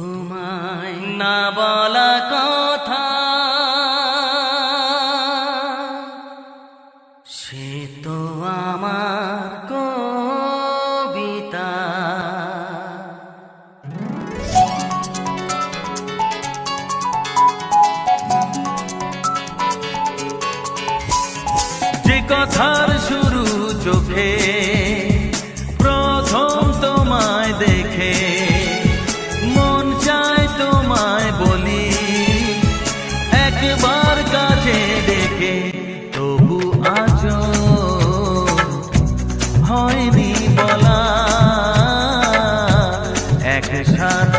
তোমায় না বলা কথা। সে তো আমার কবিতা। যে কথার শুরু চোখে, প্রথম তোমায় দে দেখা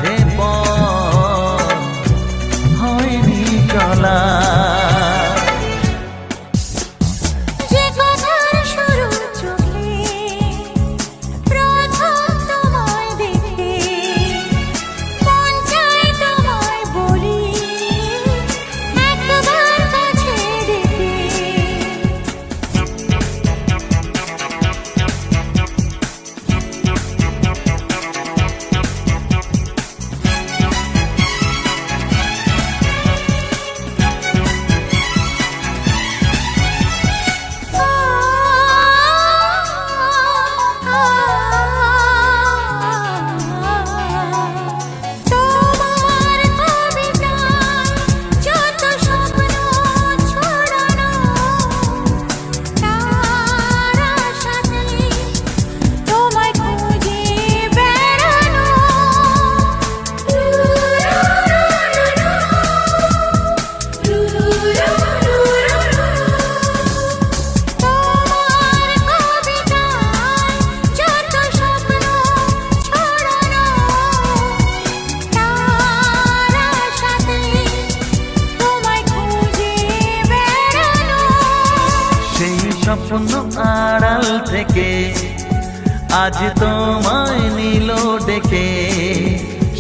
স্বপ্ন আড়াল থেকে আজ তোমায় নিল ডেকে।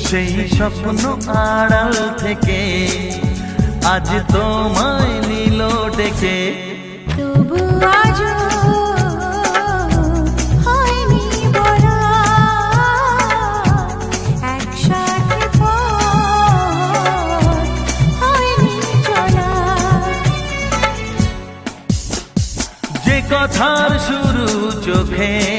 সেই স্বপ্ন আড়াল থেকে আজ তোমায় নিল ডেকে। তবু আজ কথার শুরু চোখে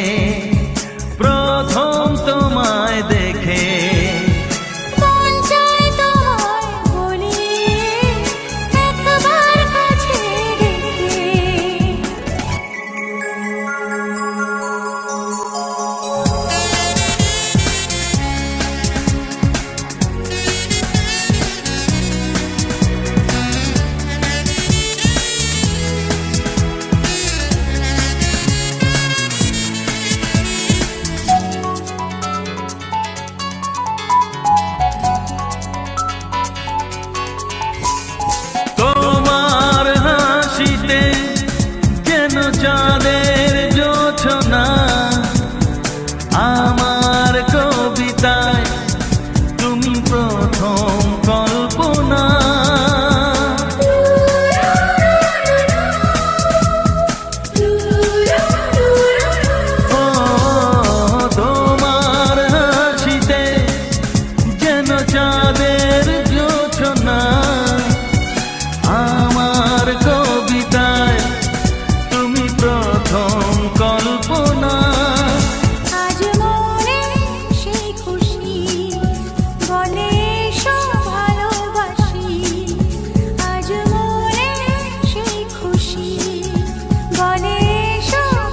न जाने প্রথম কল্পনা। আজ মনে ভালোবাসি। আজ মনে সেই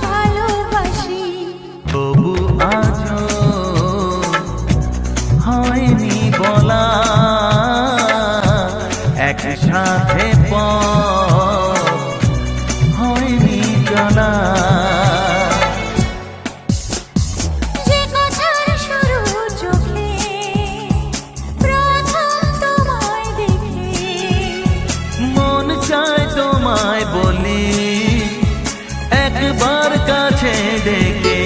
ভালোবাসি। তবু আজ হয়নি বলা। একসাথে তোমায় বলি একবার কাছে ডেকে।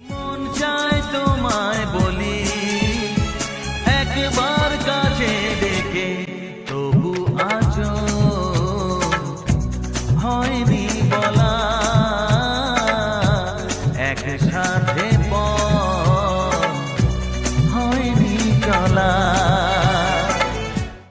মন চায় তোমার